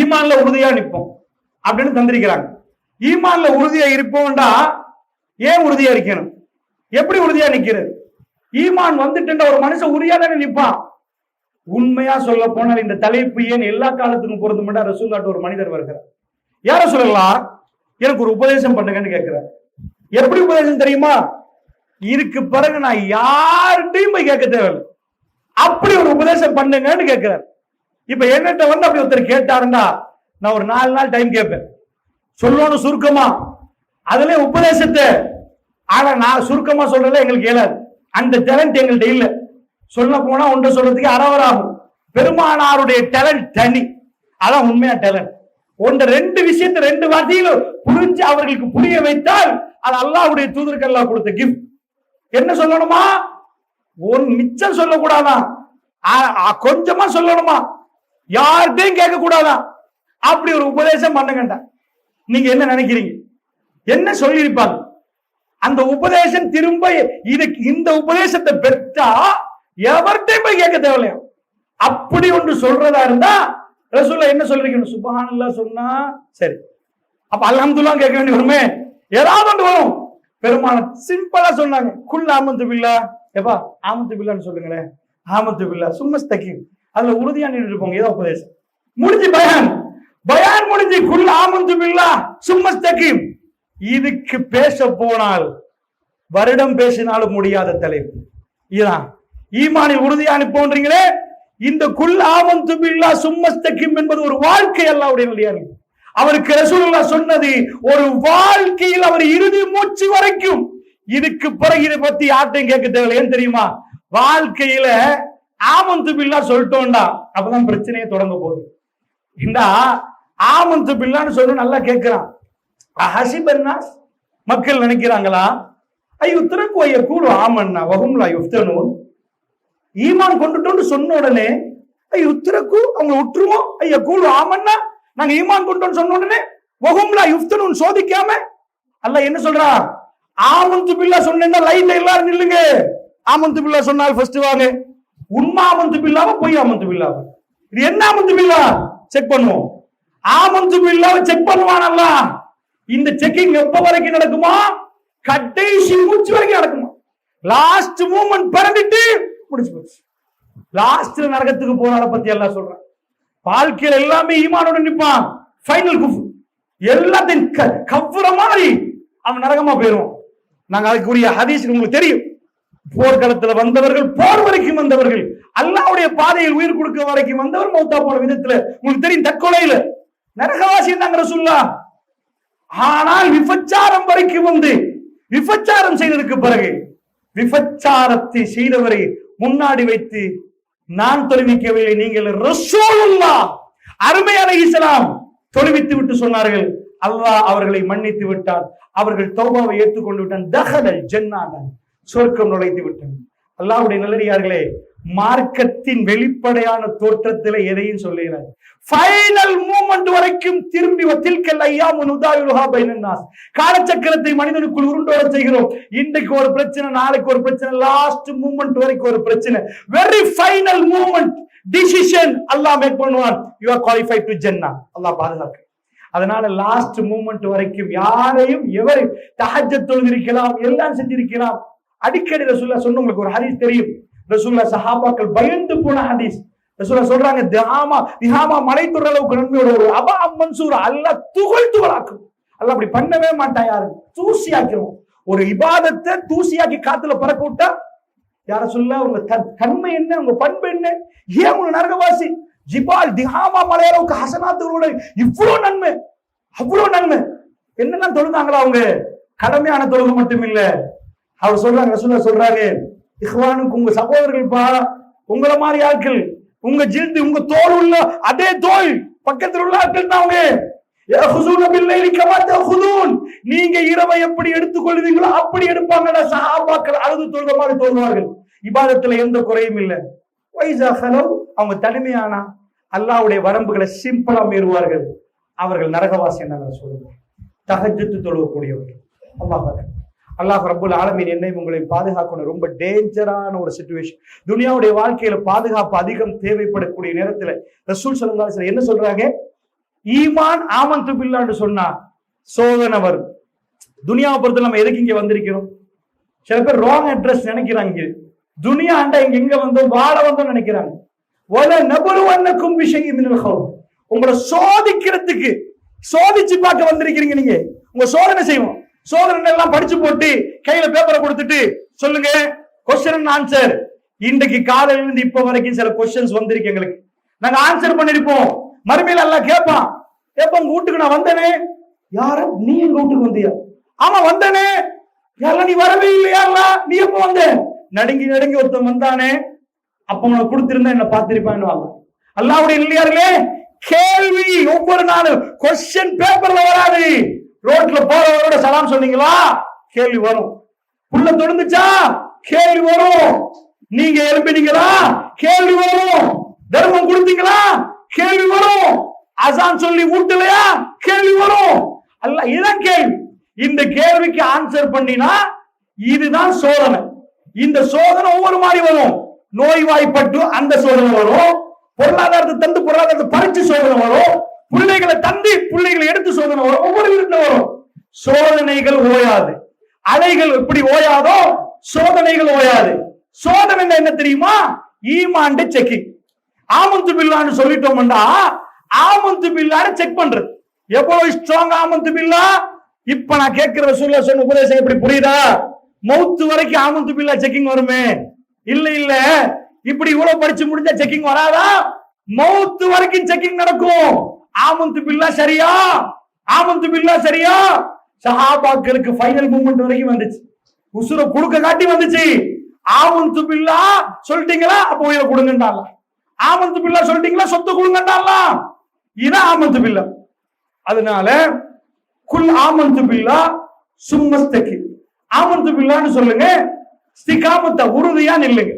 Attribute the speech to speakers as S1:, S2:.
S1: ஈமான்ல உறுதியா நிற்போம் அப்படின்னு தந்திருக்கிறாங்க. ஈமான்ல உறுதியா இருப்போம்டா ஏன் உறுதியா இருக்கணும்? எப்படி உறுதியா நிக்கிறது? ஈமான் வந்துட்டு ஒரு மனுஷன் உறுதியா தானே நிற்பான். உண்மையா சொல்ல போனால் இந்த தலைப்பு ஏன் எல்லா காலத்துக்கும் மட்டும் ரசூல்லாட்டு ஒரு மனிதர் வருகிறார். யார சொல்லலாம் எனக்கு ஒரு உபதேசம் பண்ணுங்கன்னு கேட்கிறார். எப்படி உபதேசம் தெரியுமா? இதுக்கு பிறகு நான் யார்கிட்டையும் போய் கேட்க தேவையில்லை. அப்படி ஒரு உபதேசம் பண்ணுங்கன்னு கேட்கிறார். இப்ப என்னட்ட வந்து அப்படி ஒருத்தர் கேட்டாருன்னா நான் ஒரு நாலு நாள் டைம் கேட்பேன். சொல்லணும் சுருக்கமா. அதுல உபதேசத்தை. ஆனா நான் சுருக்கமா சொல்றதுல எங்களுக்கு இயலாது. அந்த டேலண்ட் எங்கள்கிட்ட இல்லை. சொல்ல போனா ஒன்றை சொல்றதுக்கு அறவராகும். ஆகும் பெருமானாருடைய டேலண்ட் தனி. அதான் உண்மையா டேலண்ட் ஒன்ற ரெண்டு விஷயத்தை ரெண்டு வார்த்தையிலும் புரிஞ்சு அவர்களுக்கு புரிய வைத்தால் அது அல்லாவுடைய தூதருக்கு அல்லாஹ் கொடுத்த கிஃப்ட் என்ன சொல்லணுமா? ஒன் மிச்சம் சொல்லக்கூடாதான். கொஞ்சமா சொல்லணுமா? யார்கிட்டையும் கேட்க கூடாதான் அப்படி ஒரு உபதேசம் பண்ணுங்கண்டா நீங்க என்ன நினைக்கிறீங்க? என்ன சொல்லியிருப்பாங்க? அந்த உபதேசம் திரும்ப இதுக்கு இந்த உபதேசத்தை பெற்றா எவர்கிட்டையும் போய் கேட்க தேவையில்லையா? அப்படி ஒன்று சொல்றதா இருந்தா ரசூல்லா என்ன சொல்றீங்க சுபஹானல்லாஹ் சொன்னா சரி. அப்ப அல்ஹம்துலில்லாஹ் கேட்க வேண்டிய வருமே ஏதாவது ஒன்று வரும். பெருமான சிம்பிளா சொன்னாங்க. குல் ஆமத்து பில்லா. எப்பா ஆமத்து பில்லான்னு சொல்லுங்களேன். ஆமத்து பில்லா. சும்மஸ்தகீம் அதுல உறுதியா நின்றுட்டு போங்க ஏதோ உபதேசம். முடிஞ்சு பயான். பயான் முடிஞ்சு குல் ஆமந்து பில்லா சும்மஸ்தகீம் இதுக்கு பேச போனால் வருடம் பேசினாலும் முடியாத தலைப்பு. இதான் ஈமானில் உறுதியா போன்றீங்களே இந்த குல் ஆமந்து பில்லா சும்மஸ்தகிம் என்பது ஒரு வாழ்க்கை அல்லாவுடைய நிலையாரு அவருக்கு ரசூலுல்லாஹ் சொன்னது ஒரு வாழ்க்கையில் அவர் இறுதி மூச்சு வரைக்கும் இதுக்கு பிறகு இதை பத்தி யார்ட்டையும் கேட்க தேவையில்லை. ஏன் தெரியுமா? வாழ்க்கையில ஆமந்து பில்லா சொல்லிட்டோம்டா அப்பதான் பிரச்சனையே தொடங்க போகுது. இந்த ஆமந்து பில்லான்னு சொல்லி நல்லா கேட்கிறான் ஹசிபன்னாஸ் மக்கள் நினைக்கிறாங்களா? ஐயோ திறக்கு கூடு ஆமண்ணா வகும்லா யுஃப்தனும் ஈமான் கொண்டுட்டோம்னு சொன்ன உடனே ஐயோ திறக்கு அவங்க விட்டுருவோம் ஐயா கூடு ஆமண்ணா நாங்க ஈமான் கொண்டோம்னு சொன்ன உடனே வகும்லா யுஃப்தனும் சோதிக்காம அல்ல என்ன சொல்றா? ஆமந்து பில்லா சொன்னேன்னா லைன்ல எல்லாரும் நில்லுங்க. ஆமந்து பில்லா சொன்னால் ஃபர்ஸ்ட் வாங்க. உண்மை ஆமந்து பில்லாவா பொய் ஆமந்து பில்லாவா இது என்ன ஆமந்து பில்லா செக் பண்ணுவோம். ஆமந்து பில்லாவை செக் பண்ணுவானல்ல? இந்த செக்கிங் எப்ப வரைக்கும் நடக்குமா? கடைசி மூச்சு வரைக்கும் நடக்குமா? லாஸ்ட் மூமெண்ட் பிறந்துட்டு முடிச்சு போச்சு. லாஸ்ட்ல நரகத்துக்கு போனால பத்தி எல்லாம் சொல்றேன். வாழ்க்கையில எல்லாமே ஈமானோட நிற்பான் ஃபைனல் குஃபு. எல்லாத்தையும் க- கவ்வுற மாதிரி அவன் நரகமா போயிடுவான். நாங்க அதுக்குரிய ஹதீஸ் உங்களுக்கு தெரியும். போர்க்களத்துல வந்தவர்கள் போர் வரைக்கும் வந்தவர்கள் அல்லாவுடைய பாதையில் உயிர் கொடுக்க வரைக்கும் வந்தவர் மௌத்தா போன விதத்துல உங்களுக்கு தெரியும் தற்கொலையில. நரகவாசி தாங்க ரசூல்லா. ஆனால் விபச்சாரம் வரைக்கும் வந்து விபச்சாரம் செய்ததற்கு பிறகு விபச்சாரத்தை செய்தவரை முன்னாடி வைத்து நான் தொழுவிக்கவில்லை நீங்கள் ரசூலுல்லா அருமையான இஸ்லாம் தொழுவித்து விட்டு சொன்னார்கள். அல்லாஹ் அவர்களை மன்னித்து விட்டார் அவர்கள் தௌபாவை ஏற்றுக்கொண்டு விட்டான். தகதல் ஜன்னாதான். சொர்க்கம் நுழைத்து விட்டேன் அல்லாவுடைய நல்லடியார்களே மார்க்கத்தின் வெளிப்படையான தோற்றத்தில் எதையும் சொல்லுகிறார். ஃபைனல் மூமெண்ட் வரைக்கும் திரும்பி வத்தில்கல் ஐயா முனுதாயுலுஹா பைனன்னாஸ் காலச்சக்கரத்தை மனிதனுக்குள் உருண்டோட செய்கிறோம். இன்றைக்கு ஒரு பிரச்சனை நாளைக்கு ஒரு பிரச்சனை லாஸ்ட் மூமெண்ட் வரைக்கும் ஒரு பிரச்சனை. Very final moment decision Allah make பண்ணுவான். You are qualified to Jannah Allah பாதுகாக்க. அதனால லாஸ்ட் மூமெண்ட் வரைக்கும் யாரையும் எவரையும் தஹஜ்ஜத் தொழுதிருக்கலாம் எல்லாம் செஞ்சிருக்கலாம். அடிக்கடி ரசூல்லா சொன்ன உங்களுக்கு ஒரு ஹதீஸ் தெரியும். ரசூல்லா சஹாபாக்கள் பயந்து போன ஹதீஸ். ரசூல்லா சொல்றாங்க திஹாமா திஹாமா மலை துற அளவுக்கு நன்மையோட ஒரு அபா மன்சூர் அல்ல துகள் துகளாக்கும் அல்ல அப்படி பண்ணவே மாட்டான் யாரு? தூசியாக்கிறோம் ஒரு இபாதத்தை தூசியாக்கி காத்துல பறக்க விட்டா யார சொல்ல உங்க தன்மை என்ன? உங்க பண்பு என்ன? ஏன் உங்க நரகவாசி? ஜிபால் திஹாமா மலையளவுக்கு ஹசனாத்துகளோட இவ்வளவு நன்மை அவ்வளவு நன்மை. என்னெல்லாம் தொழுதாங்களா அவங்க? கடமையான தொழுகு மட்டும் இல்லை அவர் சொல்றாங்க ரசூல்லா சொல்றாரு இஹ்வானுக்கு உங்க சகோதரர்கள்ப்பா உங்களை மாதிரி ஆட்கள் உங்க ஜில்து உங்க தோல் உள்ள அதே தோல் பக்கத்தில் உள்ள ஆட்கள் தான் அவங்க. நீங்க இரவை எப்படி எடுத்துக் கொள்வீங்களோ அப்படி எடுப்பாங்க சஹாபாக்கள். அழுது தொழுத மாதிரி தோல்வார்கள் இபாதத்துல எந்த குறையும் இல்லை. அவங்க தனிமையானா? அல்லாவுடைய வரம்புகளை சிம்பிளா மீறுவார்கள். அவர்கள் நரகவாசி என்ன சொல்லுங்க தகஜத்து தொழுவக்கூடியவர்கள் அல்லாஹ் அல்லாஹ் ரபுல் ஆலமீன் என்னை உங்களை பாதுகாக்கணும். ரொம்ப டேஞ்சரான ஒரு சுச்சுவேஷன் துனியாவுடைய வாழ்க்கையில பாதுகாப்பு அதிகம் தேவைப்படக்கூடிய நேரத்துல ரசூல் சொல்லுங்க என்ன சொல்றாங்க? ஈமான் ஆமன் துபில்லான்னு சொன்னா சோதனை வரும். துனியாவை பொறுத்து நம்ம எதுக்கு இங்க வந்திருக்கிறோம்? சில பேர் ராங் அட்ரஸ் நினைக்கிறாங்க துனியா அண்டா இங்க எங்க வந்தோம்? வாழ வந்தோம் நினைக்கிறாங்க. வல நபருவன்னக்கும் விஷயம் உங்களை சோதிக்கிறதுக்கு சோதிச்சு பார்க்க வந்திருக்கிறீங்க நீங்க. உங்க சோதனை செய்வோம். சோதனை எல்லாம் படிச்சு போட்டு கையில பேப்பரை கொடுத்துட்டு சொல்லுங்க கொஸ்டின் ஆன்சர் இன்றைக்கு காலையில இருந்து இப்ப வரைக்கும் சில கொஸ்டின்ஸ் வந்திருக்கு எங்களுக்கு. நாங்க ஆன்சர் பண்ணிருப்போம். மறுமையில எல்லாம் கேட்பான். எப்ப உங்க வீட்டுக்கு நான் வந்தேனே? யார நீ எங்க வீட்டுக்கு வந்தியா? ஆமா வந்தேனே. யாரெல்லாம் நீ வரவே இல்லையா? நீ எப்ப வந்த? நடுங்கி நடுங்கி ஒருத்தன் வந்தானே. அப்ப உனக்கு கொடுத்திருந்தா என்ன பார்த்திருப்பான்னு அல்லாவுடைய இல்லையார்களே கேள்வி ஒவ்வொரு நாளும். கொஸ்டின் பேப்பர்ல வராது. ரோட்ல போறவரோட சலாம் சொன்னீங்களா? கேள்வி வரும். புள்ள தொடுந்துச்சா? கேள்வி வரும். நீங்க எழுப்பினீங்களா? கேள்வி வரும். தர்மம் கொடுத்தீங்களா? கேள்வி வரும். அசான் சொல்லி ஊட்டலையா? கேள்வி வரும். அல்ல இதான் கேள்வி. இந்த கேள்விக்கு ஆன்சர் பண்ணினா இதுதான் சோதனை. இந்த சோதனை ஒவ்வொரு மாதிரி வரும். நோய்வாய்ப்பட்டு அந்த சோதனை வரும். பொருளாதாரத்தை தந்து பொருளாதாரத்தை பறிச்சு சோதனை வரும். பிள்ளைகளை தந்தி பிள்ளைகளை எடுத்து சோதனை வரும் ஒவ்வொரு வீட்டுல வரும். சோதனைகள் ஓயாது. அலைகள் எப்படி ஓயாதோ? சோதனைகள் ஓயாது. சோதனை என்ன தெரியுமா? ஈமாண்டு செக்கிங் ஆமந்து பில்லான்னு சொல்லிட்டோம்டா. ஆமந்து பில்லான்னு செக் பண்றது. எவ்வளவு ஸ்ட்ராங் ஆமந்து பில்லா? இப்ப நான் கேட்கிற சூழல சொன்ன உபதேசம் எப்படி புரியுதா? மௌத்து வரைக்கும் ஆமந்து பில்லா செக்கிங் வருமே? இல்ல இல்ல. இப்படி இவ்வளவு படிச்சு முடிஞ்சா செக்கிங் வராதா? மௌத்து வரைக்கும் செக்கிங் நடக்கும். ஆமந்து பில்லா சரியா? ஆமந்து பில்லா சரியா? சஹாபாக்களுக்கு ஃபைனல் மூமெண்ட் வரைக்கும் வந்துச்சு. உசுர குடுக்க காட்டி வந்துச்சு. ஆமந்து பில்லா சொல்லிட்டீங்களா? அப்ப உயிரை கொடுங்கண்டால ஆமந்து பில்லா சொல்லிட்டீங்களா? சொத்து கொடுங்கண்டால இதான் ஆமந்து பில்லா. அதனால குல் ஆமந்து பில்லா சும்மஸ்தகி. ஆமந்து பில்லான்னு சொல்லுங்க. ஸ்திகாமத்தை உறுதியா நில்லுங்க.